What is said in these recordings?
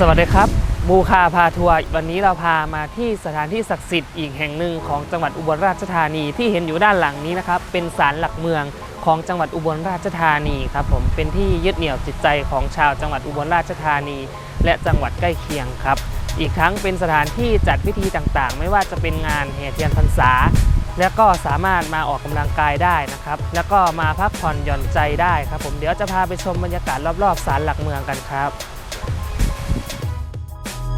สวัสดีครับ บูคาพาทัวร์วันนี้เราพามาที่สถานที่ศักดิ์สิทธิ์อีกแห่งหนึ่งของจังหวัดอุบลราชธานีที่เห็นอยู่ด้านหลังนี้นะครับ เป็นศาลหลักเมืองของจังหวัดอุบลราชธานีครับผมเป็นที่ยึดเหนี่ยวจิตใจของชาวจังหวัดอุบลราชธานี และจังหวัดใกล้เคียงครับ อีกทั้งเป็นสถานที่จัดพิธีต่างๆ ไม่ว่าจะเป็นงานแห่เทียนพรรษา แล้วก็สามารถมาออกกำลังกายได้นะครับ แล้วก็มาพักผ่อนหย่อนใจได้ครับผมเดี๋ยวจะพาไปชมบรรยากาศรอบๆศาลหลักเมืองกันครับ ค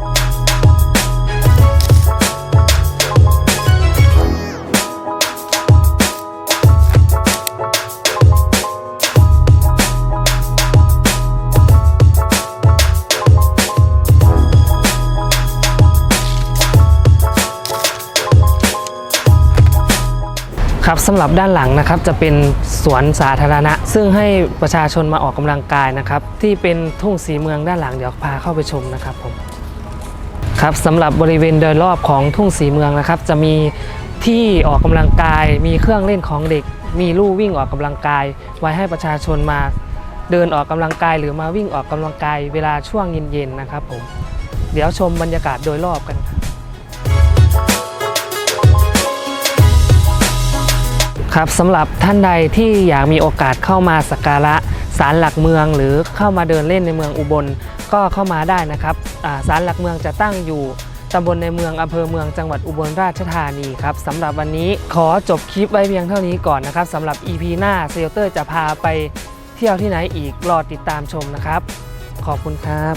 รับสำหรับด้านหลังนะครับจะเป็นสวนสาธารณะ ซึ่งให้ประชาชนมาออกกำลังกายนะครับ ที่เป็นทุ่งสีเมืองด้านหลังเดี๋ยวพาเข้าไปชมนะครับผม ครับสำหรับบริเวณโดยรอบของทุ่งสีเมืองนะครับ จะมีที่ออกกำลังกาย มีเครื่องเล่นของเด็ก มีลู่วิ่งออกกำลังกาย ไว้ให้ประชาชนมา เดินออกกำลังกายหรือมาวิ่งออกกำลังกาย เวลาช่วงเย็นๆนะครับผมเดี๋ยวชมบรรยากาศโดยรอบกันครับ ครับสำหรับท่านใดที่อยากมีโอกาสเข้ามาสักการะศาลหลักเมือง หรือเข้ามาเดินเล่นในเมืองอุบลก็เข้ามาได้นะครับศาลหลักเมืองจะตั้งอยู่ตำบลในเมืองอำเภอเมืองจังหวัดอุบลราชธานีครับสำหรับวันนี้ขอจบคลิปไว้เพียงเท่านี้ก่อนนะครับสำหรับ EP หน้าเซลเตอร์จะพาไปเที่ยวที่ไหนอีกรอติดตามชมนะครับ ขอบคุณครับ